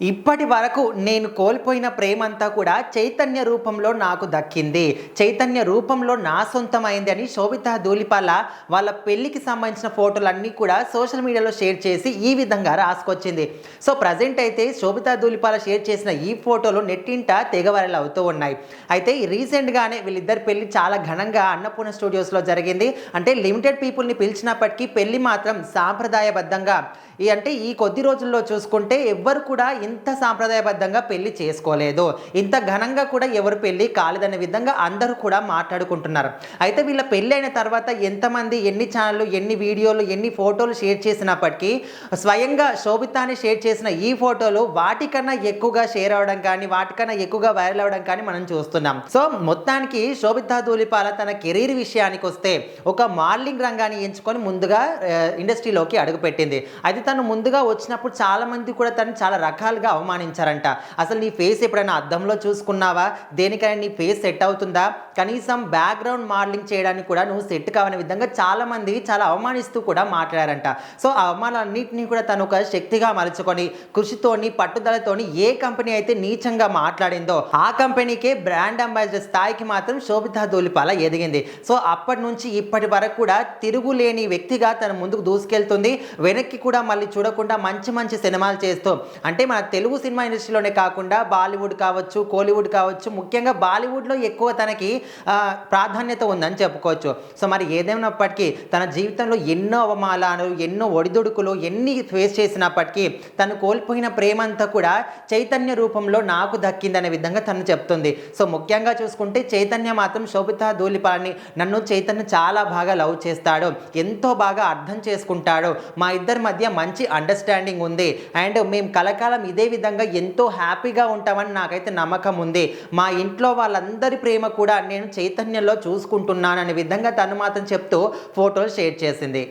ఇప్పటి వరకు నేను కోల్పోయిన ప్రేమంతా కూడా చైతన్య రూపంలో నాకు దక్కింది. చైతన్య రూపంలో నా సొంతమైంది అని శోభిత ధూలిపాల వాళ్ళ పెళ్ళికి సంబంధించిన ఫోటోలన్నీ కూడా సోషల్ మీడియాలో షేర్ చేసి ఈ విధంగా రాసుకొచ్చింది. సో ప్రజెంట్ అయితే శోభిత ధూలిపాల షేర్ చేసిన ఈ ఫోటోలు నెట్టింట తెగవరలు అవుతూ ఉన్నాయి. అయితే రీసెంట్గానే వీళ్ళిద్దరి పెళ్ళి చాలా ఘనంగా అన్నపూర్ణ స్టూడియోస్లో జరిగింది. అంటే లిమిటెడ్ పీపుల్ని పిలిచినప్పటికీ పెళ్ళి మాత్రం సాంప్రదాయబద్ధంగా ఈ అంటే ఈ కొద్ది రోజుల్లో చూసుకుంటే ఎవ్వరు కూడా ఇంత సాంప్రదాయబద్ధంగా పెళ్ళి చేసుకోలేదు. ఇంత ఘనంగా కూడా ఎవరు పెళ్ళి కాలేదనే విధంగా అందరూ కూడా మాట్లాడుకుంటున్నారు. అయితే వీళ్ళ పెళ్ళి అయిన తర్వాత ఎంతమంది ఎన్ని ఛానళ్ళు ఎన్ని వీడియోలు ఎన్ని ఫోటోలు షేర్ చేసినప్పటికీ స్వయంగా శోభితాని షేర్ చేసిన ఈ ఫోటోలు వాటికన్నా ఎక్కువగా షేర్ అవడం కానీ వాటికన్నా ఎక్కువగా వైరల్ అవడం కానీ మనం చూస్తున్నాం. సో మొత్తానికి శోభితా ధూలిపాల తన కెరీర్ విషయానికి వస్తే ఒక మోడలింగ్ రంగాన్ని ఎంచుకొని ముందుగా ఇండస్ట్రీలోకి అడుగుపెట్టింది. అయితే తను ముందుగా వచ్చినప్పుడు చాలా మంది కూడా తను చాలా రకాలుగా అవమానించారంట. అసలు నీ ఫేస్ ఎప్పుడైనా అద్దంలో చూసుకున్నావా? దేనికైనా నీ ఫేస్ సెట్ అవుతుందా? కనీసం బ్యాక్గ్రౌండ్ మోడలింగ్ చేయడానికి కూడా నువ్వు సెట్ కావని విధంగా చాలా మంది చాలా అవమానిస్తూ కూడా మాట్లాడారంట. సో ఆ అవమానాలన్నింటినీ కూడా తను ఒక శక్తిగా మలుచుకొని కృషితోని పట్టుదలతోని ఏ కంపెనీ అయితే నీచంగా మాట్లాడిందో ఆ కంపెనీకే బ్రాండ్ అంబాసిడర్ స్థాయికి మాత్రం శోభితా దూలిపాల ఎదిగింది. సో అప్పటి నుంచి ఇప్పటి వరకు కూడా తిరుగులేని వ్యక్తిగా తన ముందుకు దూసుకెళ్తుంది. వెనక్కి కూడా మళ్ళీ చూడకుండా మంచి మంచి సినిమాలు చేస్తూ అంటే మన తెలుగు సినిమా ఇండస్ట్రీలోనే కాకుండా బాలీవుడ్ కావచ్చు కోలీవుడ్ కావచ్చు ముఖ్యంగా బాలీవుడ్లో ఎక్కువ తనకి ప్రాధాన్యత ఉందని చెప్పుకోవచ్చు. సో మరి ఏదేమైనప్పటికీ తన జీవితంలో ఎన్నో అవమానాలు ఎన్నో ఒడిదుడుకులు ఎన్ని ఫేస్ చేసినప్పటికీ తను కోల్పోయిన ప్రేమంతా కూడా చైతన్య రూపంలో నాకు దక్కిందనే విధంగా తను చెప్తుంది. సో ముఖ్యంగా చూసుకుంటే చైతన్య మాత్రం శోభిత ధూళిపాలని నన్ను చైతన్య చాలా బాగా లవ్ చేస్తాడు ఎంతో బాగా అర్థం చేసుకుంటాడు. మా ఇద్దరి మధ్య మంచి అండర్స్టాండింగ్ ఉంది. అండ్ మేము కలకాలం ఇదే విధంగా ఎంతో హ్యాపీగా ఉంటామని నాకైతే నమ్మకం ఉంది. మా ఇంట్లో వాళ్ళందరి ప్రేమ కూడా నేను చైతన్యంలో చూసుకుంటున్నాను అనే విధంగా తను మాత్రం చెప్తూ ఫోటోలు షేర్ చేసింది.